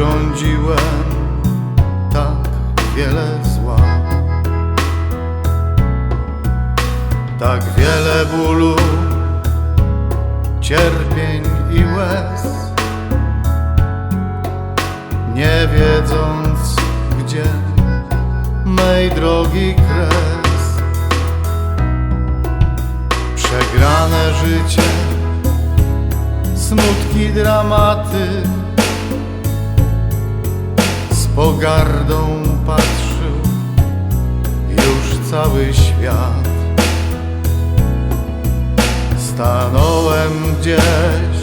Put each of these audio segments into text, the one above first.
wyrządziłem tak wiele zła. Tak wiele bólu, cierpień i łez, nie wiedząc gdzie mej drogi kres. Przegrane życie, smutki, dramaty, pogardą patrzył już cały świat. Stanąłem gdzieś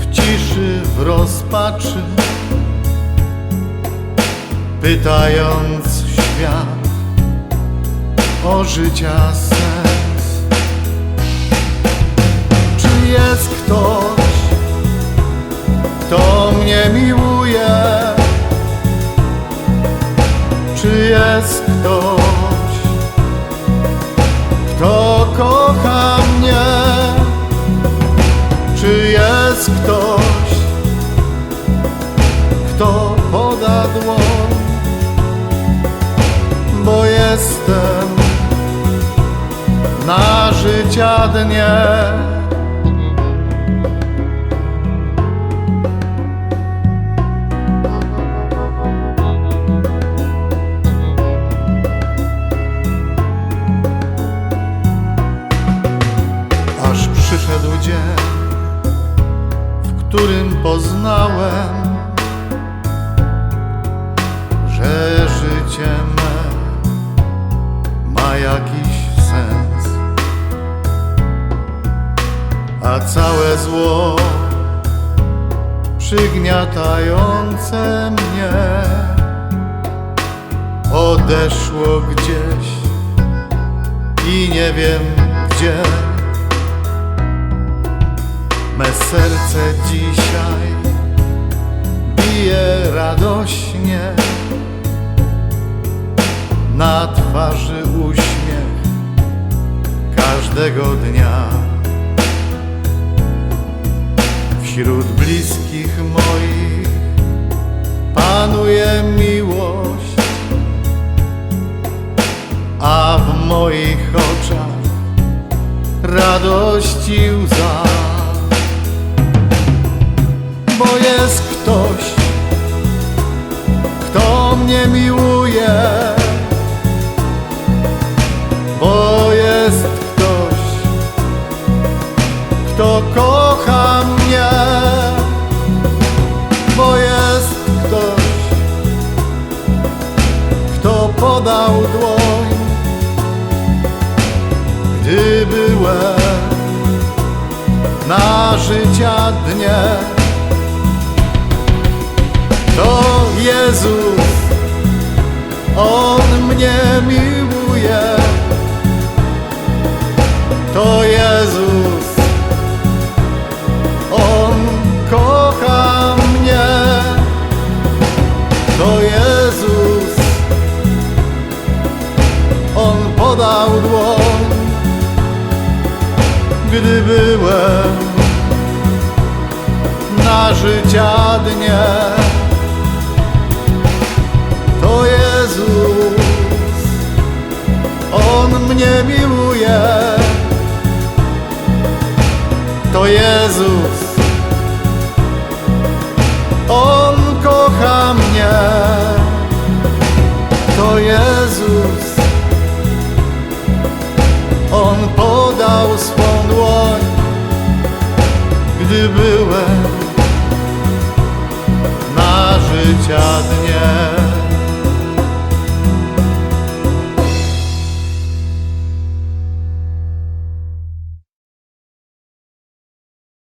w ciszy, w rozpaczy, pytając świat o życia sens. Czy jest ktoś, kto poda dłoń? Bo jestem na życia dnie. Aż przyszedł dzień, w którym poznałem, że życie me. Ma jakiś sens, a całe zło przygniatające mnie. Odeszło gdzieś i nie wiem gdzie. Me serce dzisiaj bije radośnie, na twarzy uśmiech każdego dnia. Wśród bliskich moich panuje miłość, a w moich oczach radości łza. Bo jest ktoś, kto mnie miłuje, kto kocha mnie, bo jest ktoś, kto podał dłoń, gdy byłem na życia dnie. To Jezus, On mnie miłuje. To Jezus, byłem na życia dnie. To Jezus, On mnie miłuje. To Jezus, On kocha mnie. To Jezus, On podał dłoń, gdy byłem na życia dnie.